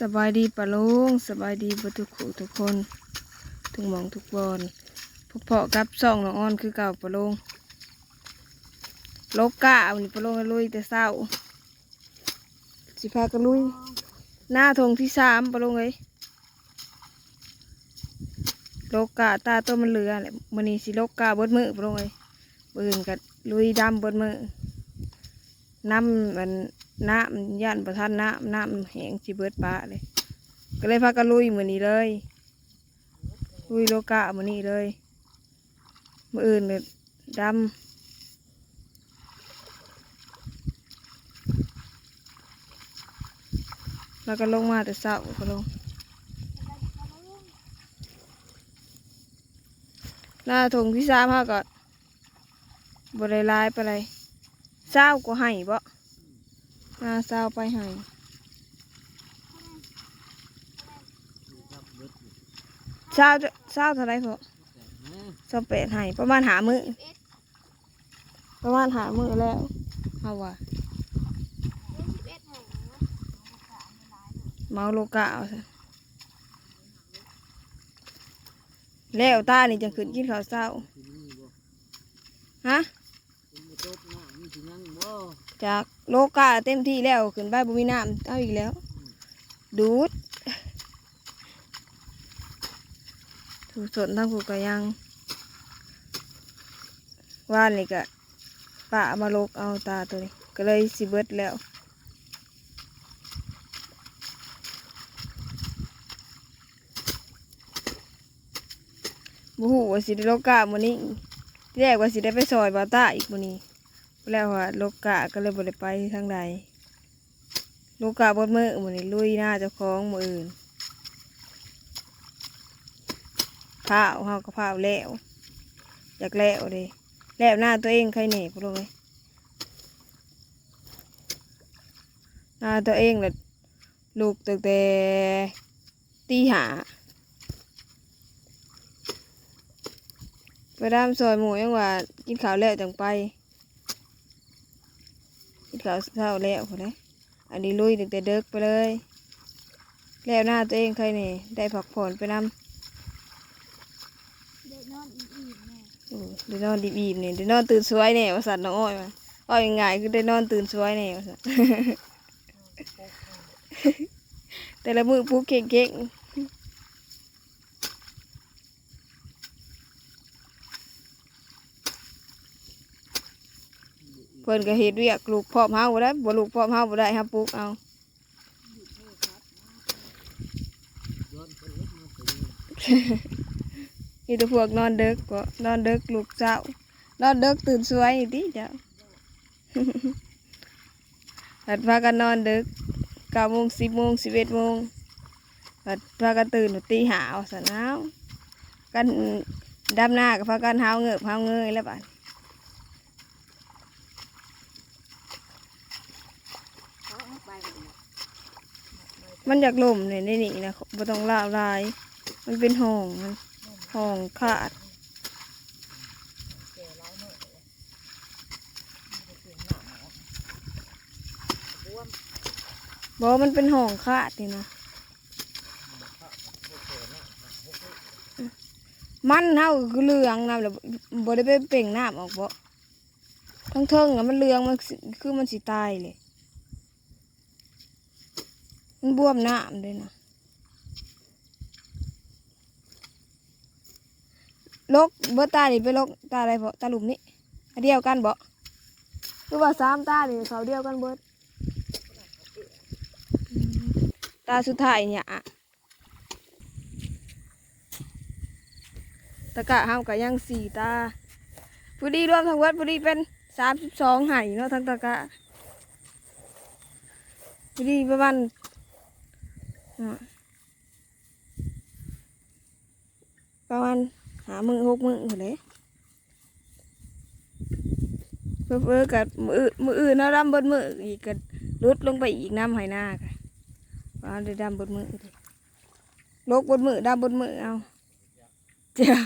สบายดีปะลุงสบายดีบทุกขู่ทุกคน ทุกหมองทุกบอนพบเพาะกับซ่องน้องอ้อนคือเก่าปะลุงโลกกะวันนี้ปะลุงลุยแต่เศร้าสิพากันลุย หน้าทงที่สามปะลุงเอ้ยโลกกะตาตัวมันเหลือแหละมันนี้สิโลกกะบดมือปะลุงเอ้ยปืนกับลุยดำบดมือน้ำมัน น้ำย่านประทานน้ำน้ำแห้งสิเบิดปลาเลย ก็เลยพากันลุยมือนี้เลย ลุยโลกะมือนี้เลยมืออื่นเลยดำแล้วก็ลงมาแต่เช้าก็ลงหน้าทงที่สามเขาก็บริลายไปเลยเศร้าก็ให้บ่ หน้าเศร้าไปให้เศร้าจะเศร้าเท่าไรพอเศร้าเป็ดให้ประมาณหามือประมาณหามือแล้วเอาว่ะเมาโลกะเอาซะแล้วตานี่จังขึ้นกินข้าวเศร้าฮะ จากโลกาเต็มที่แล้วขึ้นไปบุมีน้ำเอาอีกแล้ว ดูด ถูกสนทั้งผูกกระยังว่านนี่กะปะมาโลกเอาตาตัวนี้ ก็เลยสิเบิดแล้วบูหูว่าสิได้โลกาโมนี้ที่แรกว่าสิได้ไปซอยบาต้าอีกโมนี้ แล้วว่าโลกะก็เลยบ่ได้ไปทางใดโลกกะบดมือมื้อนี้ลุยหน้าเจ้าของมืออื่นพาวเฮาก็พาแล้วอยากแล้วเด้แล้วหน้าตัวเองใครเหน่พุ่นเลยหน้าตัวเองน่ะลูกตั้งแต่ตีหาไปดามซอยหมูยังว่ากินข้าวแล้วจังไป กินข้าวเช้าแล้วคนนี้อันนี้ลุยตั้งแต่เด็กไปเลย แล้วหน้าตัวเองใครนี่ ได้พักผ่อนไปนำโอ้ได้นอนดีบีบนี่ได้นอนตื่นสวยเนี่ยว่าสัตว์น้องอ้อยมาว่ายังไงคือได้นอนตื่นสวยเนี่ยว่าสัตว์แต่ละมือปุ๊กเก่งๆ พิ่นก็เฮ็ดเวียกลูกพร้อมเฮาบ่ได้บ่ลูกพร้อมเฮาบ่ได้ครับปุ๊กเอานี่ตัวพวกนอนเด็กก็นอนเด็กลูกเจ้านอนเด็กตื่นสวยดิเจ้าหัดพากันนอนเด็กเก้าโมงสิบโมงสิบเอ็ดโมงหัดพากันตื่นตีหาวสนาวกันดำหน้ากับพากันหาวเงือบหาวเงยแล้วบ้าน มันอยากล่มเนี่ยในนี่นะบ่ต้องล่าลาย มันเป็นห้องมันห้องขาดบอกมันเป็นห้องขาดนี่นะมันเท่าคือเรืองน้ำแล้วบ่ได้ไปเป่งน้ำออกบ่ทั้งเทิงอะมันเรืองมันคือมันสิตายเลย มันบวมน้ำเลยนะลกเบิดตานี่ไปลกตาอะไรบ่ตาหลุมนี่เดียวกันบ่คือว่าสามตานี่เขาเดียวกันเบิดตาสุดท้ายเนี่ยอะตะกะห้ามกับยังสี่ตาพอดีรวมทั้งวัดพอดีเป็นสามสิบสองไหเนาะทั้งตะกะพอดีประมาณ ประมาณหามือหกมือคนเลยเพื่อเพื่อกับมือมืออื่นนะดำบนมืออีกก็ลุดลงไปอีกน้ำหอยหน้าค่ะว่าได้ดำบนมือลยลกบนมือดำบนมือเอาเจ้า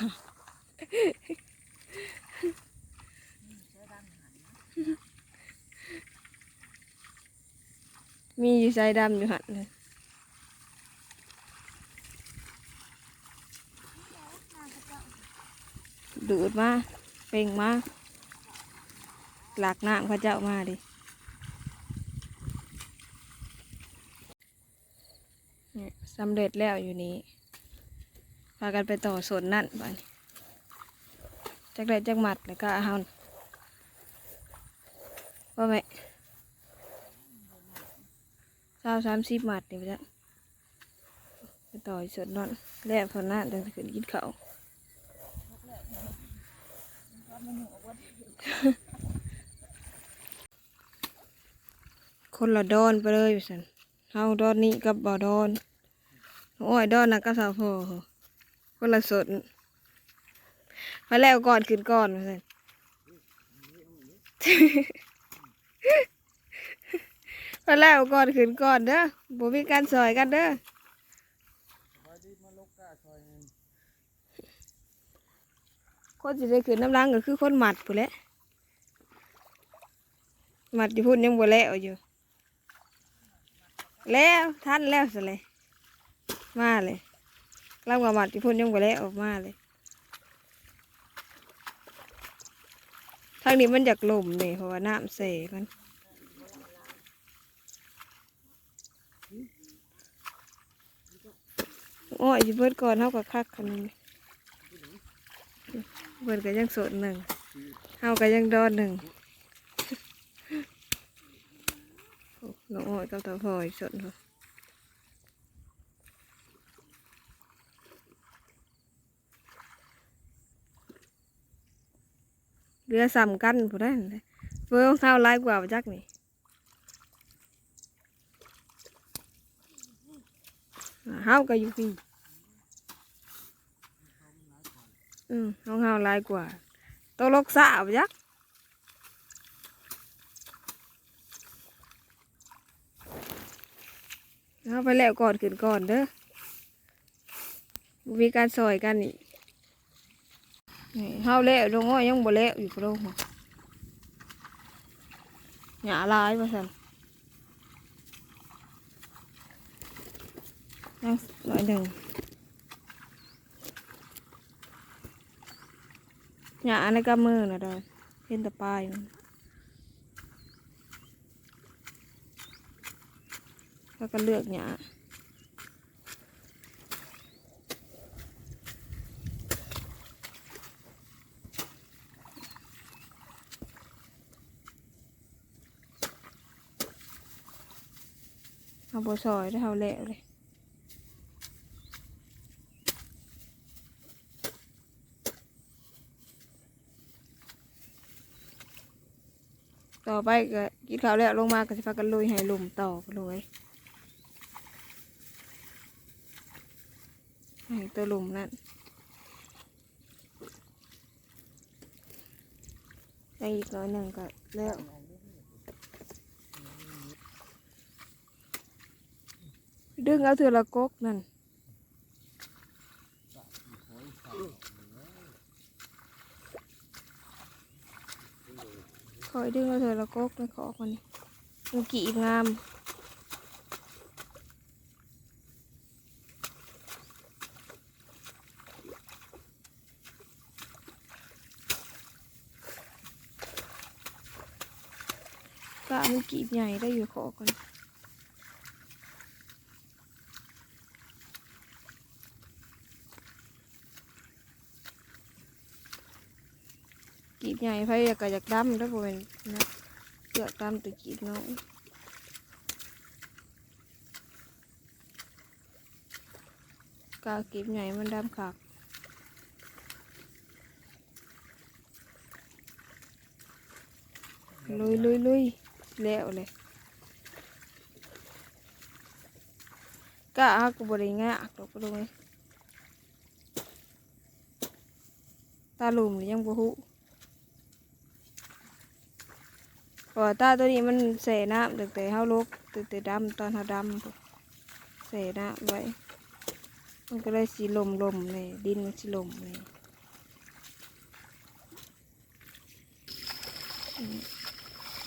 มีอยู่ใจดำอยู่หันเลย ดูดมาเป่งมาหลักน้ำเขาเจ้ามาดิสำเร็จแล้วอยู่นี้พากันไปต่อสวนนั่นบ้านจักได้จักหมัดแล้วก็เอาว่าไหมเศร้าสามสิบหมัดนี่ไปจ้ะไปต่อสดนอนแล้วพอหน้าเดินขึ้นกินเขาว คนละดอนไปเลยไปสันเฮาดอนนี้กับบ่ดอนโอ้ยดอนนะก็สาวพอคนละสดมาแล้วก่อนขึ้นก่อนไปสันมาแล้วก่อนขึ้นก่อนเด้อบ่มีการซอยกันเด้อ คนสิได้ขึ้นน้ำลังก็คือคนหมัดผู้นแหละหมัดอยู่พุ่นยังบ่แล้วอยู่ แล้วท่านแล้วสิเลยมาเลยกำลังว่าหมัดอยู่พุ่นยังบ่แล้วออกมาเลยทางนี้มันอยากลมเลยเพราะว่าน้ำเสมันโอ้ยเบิดก่อนเฮากับคักคันนี้ เบิดก็ยังโสดหนึ่งเฮาก็ยังดอนหนึ่งน้องอ้อยกับตาพลอยสดเหรอเรือสำกันผู้ได้นั่นเบอร์ของเท้าหลายกว่าจักนี่เฮาก็อยู่พี่ อืมน้องเฮาลายกว่าโตวลกสาวยักเอาไปแล้วก่อนขึ้นก่อนเด้อมีการซอยกันนี่นี่เฮาแล้วลงอ้อยยังบ่แล้วอยู่พะโลกหยาลายว่าซั่นยังหน่อยหนึ่ง หยาในกำมือนะเด้อเห็นแต่ปลายมันแล้วก็เลือกหยาเอาบซอยได้เอาแล้วเลย ไปก็กินข้าวแล้วลงมาก็จะพากันลุยให้ลุมต่อไปเลยให้ตัวลุมนั่นได้อีกน้อยหนึ่งก็แล้วดึงเอาเถือละกกนั่น คอยดึงเราเถือละกกไม่ขอคนนี้มุกี่งามก็มันกีใหญ่ได้อยู่ขอก่อน ใหญ่ไฟอยากกะอยากดำแล้วพเป็นนะเกือกดำแตัวกีบน้อยกากีบใหญ่มันดำขากลุยลุยลุยแล้วเลยกะฮักกูบริงะตกลงเลยตาลุมหรือยังบ่ฮู้ เพราะตาตัวนี้มันเสน้ำตั้งแต่เฮาลกตั้งแต่ดำตอนเฮาดำเสน้ำไว้ มันก็เลยสีลมลมเลยดินมันสีลมเลย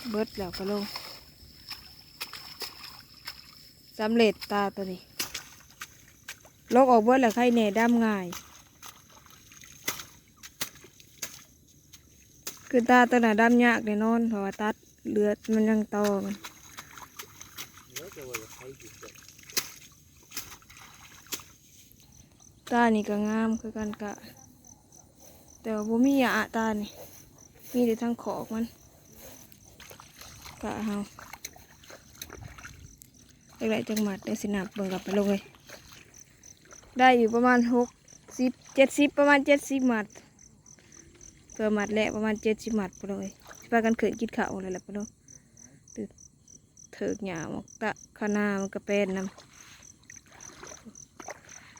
เบิดแล้วก็ลงสำเร็จตาตัวนี้ลกออกเบิดแล้วไข่แหน่ดำง่าย คือตาตัวหนาดำยากแน่นอนเพราะว่าตัด เลือดมันยังต่อมันแล้วจะว่าจะใช้จุดเกิดตานี่ก็งามคือกันกะ แต่ว่าบ่มีหยาตานี่ มีแต่ทั้งขอกมันกะเฮาเล็กๆจังหมัดได้สินับเบิ่งกลับไปลงเลย ได้อยู่ประมาณหกสิบเจ็ดสิบประมาณเจ็ดสิบหมัดเกิดหมัดแหละประมาณเจ็ดสิบหมัดไปเลย สิพากันเขินกินข้าวเลยแหละไปเนาะตึกเถิกหยาหมอกตะขาวหนามันกระเป็นนำ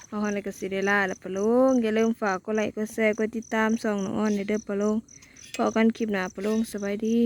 เอาอะไรก็สิได้ล่าแล้วปะลุงอย่าลืมฝากกดไลค์กดแชร์กดติดตามส่องน้องอ้อนเด้อปะลุงพอกันคลิปหน้าปะลุงสบายดี